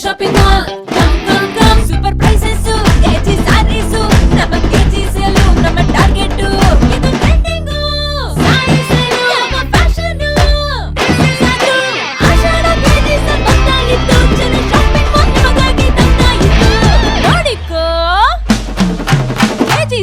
Shopping mall come come come super prices KG saris నమ KG sale నమ target ఇది trending sari sale నమ fashion sir Ashadha KG sir ಬಂತಾ ಇತ್ತು ಜನ ಶಾಪಿಂಗ್ ಮಾಲ್ ನಿಮಗಾಗಿ ತಂತಾ ಇತ್ತು ನೋಡಿಕೋ ಕೇಜಿ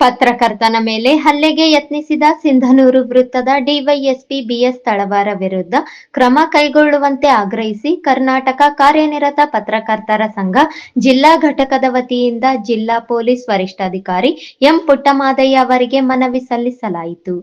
ಪತ್ರಕರ್ತನ ಮೇಲೆ ಹಲ್ಲೆಗೆ ಯತ್ನಿಸಿದ ಸಿಂಧನೂರು ವೃತ್ತದ ಡಿವೈಎಸ್ಪಿ ಬಿಎಸ್ ತಳವಾರ ವಿರುದ್ಧ ಕ್ರಮ ಕೈಗೊಳ್ಳುವಂತೆ ಆಗ್ರಹಿಸಿ ಕರ್ನಾಟಕ ಕಾರ್ಯನಿರತ ಪತ್ರಕರ್ತರ ಸಂಘ ಜಿಲ್ಲಾ ಘಟಕದ ವತಿಯಿಂದ ಜಿಲ್ಲಾ ಪೊಲೀಸ್ ವರಿಷ್ಠಾಧಿಕಾರಿ ಎಂ ಪುಟ್ಟಮಾದಯ್ಯ ಅವರಿಗೆ ಮನವಿ ಸಲ್ಲಿಸಲಾಯಿತು.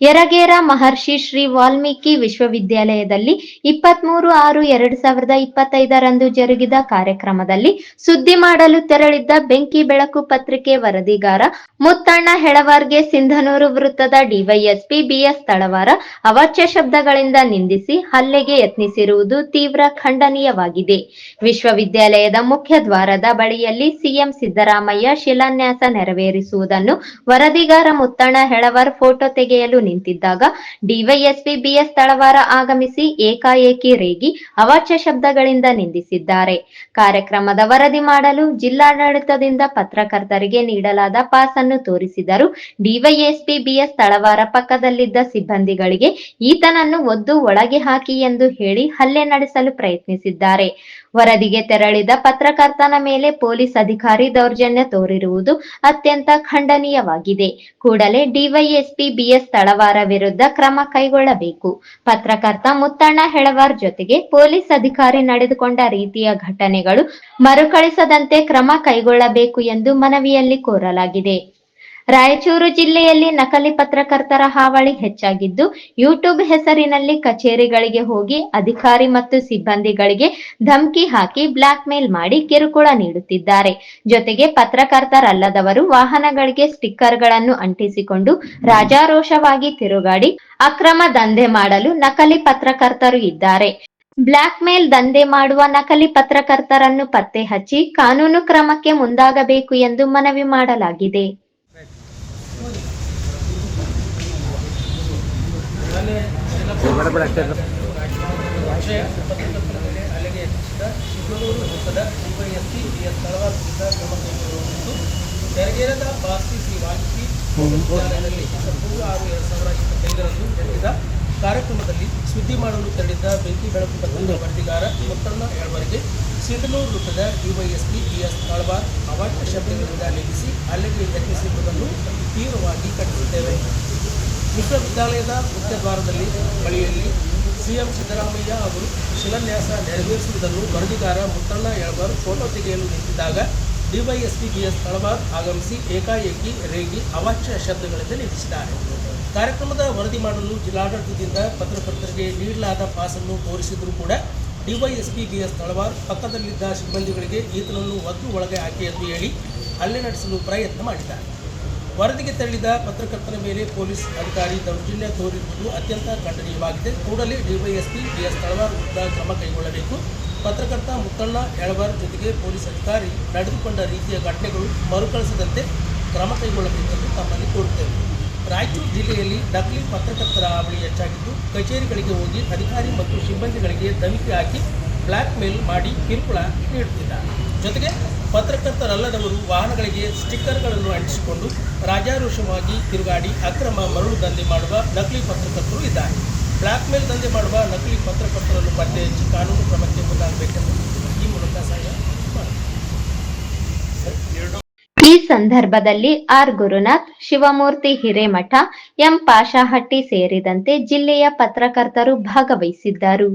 ಯರಗೇರ ಮಹರ್ಷಿ ಶ್ರೀ ವಾಲ್ಮೀಕಿ ವಿಶ್ವವಿದ್ಯಾಲಯದಲ್ಲಿ ಇಪ್ಪತ್ಮೂರು ಆರು ಎರಡು ಸಾವಿರದ ಇಪ್ಪತ್ತೈದರಂದು ಜರುಗಿದ ಕಾರ್ಯಕ್ರಮದಲ್ಲಿ ಸುದ್ದಿ ಮಾಡಲು ತೆರಳಿದ್ದ ಬೆಂಕಿ ಬೆಳಕು ಪತ್ರಿಕೆ ವರದಿಗಾರ ಮುತ್ತಣ್ಣ ಹೆಳವಾರ್ಗೆ ಸಿಂಧನೂರು ವೃತ್ತದ ಡಿವೈಎಸ್ಪಿ ಬಿಎಸ್ ತಳವಾರ ಅವಾಚ್ಯ ಶಬ್ದಗಳಿಂದ ನಿಂದಿಸಿ ಹಲ್ಲೆಗೆ ಯತ್ನಿಸಿರುವುದು ತೀವ್ರ ಖಂಡನೀಯವಾಗಿದೆ. ವಿಶ್ವವಿದ್ಯಾಲಯದ ಮುಖ್ಯ ದ್ವಾರದ ಬಳಿಯಲ್ಲಿ ಸಿಎಂ ಸಿದ್ದರಾಮಯ್ಯ ಶಿಲಾನ್ಯಾಸ ನೆರವೇರಿಸುವುದನ್ನು ವರದಿಗಾರ ಮುತ್ತಣ್ಣ ಹೆಳವಾರ್ ಫೋಟೋ ತೆಗೆಯಲು ನಿಂತಿದ್ದಾಗ ಡಿವೈಎಸ್ಪಿ ಬಿಎಸ್ ತಳವಾರ ಆಗಮಿಸಿ ಏಕಾಏಕಿ ರೇಗಿ ಅವಾಚ್ಯ ಶಬ್ದಗಳಿಂದ ನಿಂದಿಸಿದ್ದಾರೆ. ಕಾರ್ಯಕ್ರಮದ ವರದಿ ಮಾಡಲು ಜಿಲ್ಲಾಡಳಿತದಿಂದ ಪತ್ರಕರ್ತರಿಗೆ ನೀಡಲಾದ ಪಾಸ್ ಅನ್ನು ತೋರಿಸಿದರು ಡಿವೈಎಸ್ಪಿ ಬಿಎಸ್ ತಳವಾರ ಪಕ್ಕದಲ್ಲಿದ್ದ ಸಿಬ್ಬಂದಿಗಳಿಗೆ ಈತನನ್ನು ಒದ್ದು ಒಳಗೆ ಹಾಕಿ ಎಂದು ಹೇಳಿ ಹಲ್ಲೆ ನಡೆಸಲು ಪ್ರಯತ್ನಿಸಿದ್ದಾರೆ. ವರದಿಗೆ ತೆರಳಿದ ಪತ್ರಕರ್ತನ ಮೇಲೆ ಪೊಲೀಸ್ ಅಧಿಕಾರಿ ದೌರ್ಜನ್ಯ ತೋರಿರುವುದು ಅತ್ಯಂತ ಖಂಡನೀಯವಾಗಿದೆ. ಕೂಡಲೇ ಡಿವೈಎಸ್ಪಿ ಬಿಎಸ್ ತಳವಾರ ವಿರುದ್ಧ ಕ್ರಮ ಕೈಗೊಳ್ಳಬೇಕು. ಪತ್ರಕರ್ತ ಮುತ್ತಣ್ಣ ಹೆಳವಾರ್ ಜೊತೆಗೆ ಪೊಲೀಸ್ ಅಧಿಕಾರಿ ನಡೆದುಕೊಂಡ ರೀತಿಯ ಘಟನೆಗಳು ಮರುಕಳಿಸದಂತೆ ಕ್ರಮ ಕೈಗೊಳ್ಳಬೇಕು ಎಂದು ಮನವಿಯಲ್ಲಿ ಕೋರಲಾಗಿದೆ. ರಾಯಚೂರು ಜಿಲ್ಲೆಯಲ್ಲಿ ನಕಲಿ ಪತ್ರಕರ್ತರ ಹಾವಳಿ ಹೆಚ್ಚಾಗಿದ್ದು, ಯೂಟ್ಯೂಬ್ ಹೆಸರಿನಲ್ಲಿ ಕಚೇರಿಗಳಿಗೆ ಹೋಗಿ ಅಧಿಕಾರಿ ಮತ್ತು ಸಿಬ್ಬಂದಿಗಳಿಗೆ ಧಮಕಿ ಹಾಕಿ ಬ್ಲಾಕ್ ಮೇಲ್ ಮಾಡಿ ಕಿರುಕುಳ ನೀಡುತ್ತಿದ್ದಾರೆ. ಜೊತೆಗೆ ಪತ್ರಕರ್ತರಲ್ಲದವರು ವಾಹನಗಳಿಗೆ ಸ್ಟಿಕ್ಕರ್ಗಳನ್ನು ಅಂಟಿಸಿಕೊಂಡು ರಾಜಾರೋಷವಾಗಿ ತಿರುಗಾಡಿ ಅಕ್ರಮ ದಂಧೆ ಮಾಡಲು ನಕಲಿ ಪತ್ರಕರ್ತರು ಇದ್ದಾರೆ. ಬ್ಲಾಕ್ ಮೇಲ್ ದಂಧೆ ಮಾಡುವ ನಕಲಿ ಪತ್ರಕರ್ತರನ್ನು ಪತ್ತೆ ಹಚ್ಚಿ ಕಾನೂನು ಕ್ರಮಕ್ಕೆ ಮುಂದಾಗಬೇಕು ಎಂದು ಮನವಿ ಮಾಡಲಾಗಿದೆ. ಇಪ್ಪತ್ಮೂರು ಆರು ಎರಡು ಸಾವಿರದ ಇಪ್ಪತ್ತೈದರಂದು ಕಾರ್ಯಕ್ರಮದಲ್ಲಿ ಸುದ್ದಿ ಮಾಡಲು ತೆರಳಿದ್ದ ಬೆಂಕಿ ಬೆಳಕು ಪತ್ರದ ವರದಿಗಾರ ಮುತ್ತಣ್ಣ ಎಳವರಿಗೆ ಸಿಂಧನೂರು ವೃತ್ತದ ಡಿವೈಎಸ್ಪಿ ಬಿಎಸ್ ತಾಳ್ವಾರ್ ಅವಾಚ್ಯ ಶಬ್ದಗಳಿಂದ ನಿಲ್ಲಿಸಿ ಅಲ್ಲಿಗೆ ಯತ್ನಿಸಿರುವುದನ್ನು ತೀವ್ರವಾಗಿ ಖಂಡಿಸುತ್ತೇವೆ. ವಿಶ್ವವಿದ್ಯಾಲಯದ ಮುಖ್ಯದ್ವಾರದಲ್ಲಿ ಬಳಿಯಲ್ಲಿ ಸಿಎಂ ಸಿದ್ದರಾಮಯ್ಯ ಅವರು ಶಿಲಾನ್ಯಾಸ ನೆರವೇರಿಸುವುದನ್ನು ವರದಿಗಾರ ಮುತ್ತಣ್ಣ ಯಳಬರ್ ಫೋಟೋ ತೆಗೆಯಲು ನಿಂತಿದ್ದಾಗ ಡಿವೈಎಸ್ಪಿ ಜಿಎಸ್ ತಳವಾರ್ ಆಗಮಿಸಿ ಏಕಾಏಕಿ ರೇಗಿ ಅವಾಚ್ಯ ಶಬ್ದಗಳಿಂದ ನಿಲ್ಲಿಸಿದ್ದಾರೆ. ಕಾರ್ಯಕ್ರಮದ ವರದಿ ಮಾಡಲು ಜಿಲ್ಲಾಡಳಿತದಿಂದ ಪತ್ರಕರ್ತರಿಗೆ ನೀಡಲಾದ ಪಾಸನ್ನು ತೋರಿಸಿದರೂ ಕೂಡ ಡಿವೈಎಸ್ಪಿ ಬಿಎಸ್ ತಳವಾರ್ ಪಕ್ಕದಲ್ಲಿದ್ದ ಸಿಬ್ಬಂದಿಗಳಿಗೆ ಈತನನ್ನು ಒದ್ದು ಒಳಗೆ ಹಾಕಿ ಎಂದು ಹೇಳಿ ಹಲ್ಲೆ ನಡೆಸಲು ಪ್ರಯತ್ನ ಮಾಡಿದ್ದಾರೆ. ವರದಿಗೆ ತೆರಳಿದ ಪತ್ರಕರ್ತರ ಮೇಲೆ ಪೊಲೀಸ್ ಅಧಿಕಾರಿ ದೌರ್ಜನ್ಯ ತೋರಿರುವುದು ಅತ್ಯಂತ ಖಂಡನೀಯವಾಗಿದೆ. ಕೂಡಲೇ ಡಿವೈಎಸ್ಪಿ ಬಿಎಸ್ ತಳವಾರ್ ವಿರುದ್ಧ ಕ್ರಮ ಕೈಗೊಳ್ಳಬೇಕು. ಪತ್ರಕರ್ತ ಮುತ್ತಣ್ಣ ಎಳವಾರ್ ಜೊತೆಗೆ ಪೊಲೀಸ್ ಅಧಿಕಾರಿ ನಡೆದುಕೊಂಡ ರೀತಿಯ ಘಟನೆಗಳು ಮರುಕಳಿಸದಂತೆ ಕ್ರಮ ಕೈಗೊಳ್ಳಬೇಕೆಂದು ತಮ್ಮಲ್ಲಿ ಕೋರುತ್ತೇವೆ. ರಾಯಚೂರು ಜಿಲ್ಲೆಯಲ್ಲಿ ನಕಲಿ ಪತ್ರಕರ್ತರ ಹಾವಳಿ ಹೆಚ್ಚಾಗಿದ್ದು, ಕಚೇರಿಗಳಿಗೆ ಹೋಗಿ ಅಧಿಕಾರಿ ಮತ್ತು ಸಿಬ್ಬಂದಿಗಳಿಗೆ ಧಮಕಿ ಹಾಕಿ ಬ್ಲ್ಯಾಕ್ ಮೇಲ್ ಮಾಡಿ ಕಿರುಕುಳ ನೀಡುತ್ತಿದ್ದಾರೆ. ಜೊತೆಗೆ ಪತ್ರಕರ್ತರಲ್ಲದವರು ವಾಹನಗಳಿಗೆ ಸ್ಟಿಕ್ಕರ್ಗಳನ್ನು ಅಂಟಿಸಿಕೊಂಡು ರಾಜಾರೋಷವಾಗಿ ತಿರುಗಾಡಿ ಅಕ್ರಮ ಮರಳು ದಂಧೆ ಮಾಡುವ ನಕಲಿ ಪತ್ರಕರ್ತರು ಇದ್ದಾರೆ. ಬ್ಲ್ಯಾಕ್ ಮೇಲ್ ದಂಧೆ ಮಾಡುವ ನಕಲಿ ಪತ್ರಕರ್ತರನ್ನು ಪತ್ತೆ ಹಚ್ಚಿ ಕಾನೂನು ಕ್ರಮಕ್ಕೆ ಮುಂದಾಗಬೇಕೆಂದು ಈ ಮೂಲಕ ಸಹಾಯ ಈ ಸಂದರ್ಭದಲ್ಲಿ ಆರ್. ಗುರುನಾಥ್, ಶಿವಮೂರ್ತಿ ಹಿರೇಮಠ, ಎಂ. ಪಾಷಾಹಟ್ಟಿ ಸೇರಿದಂತೆ ಜಿಲ್ಲೆಯ ಪತ್ರಕರ್ತರು ಭಾಗವಹಿಸಿದ್ದರು.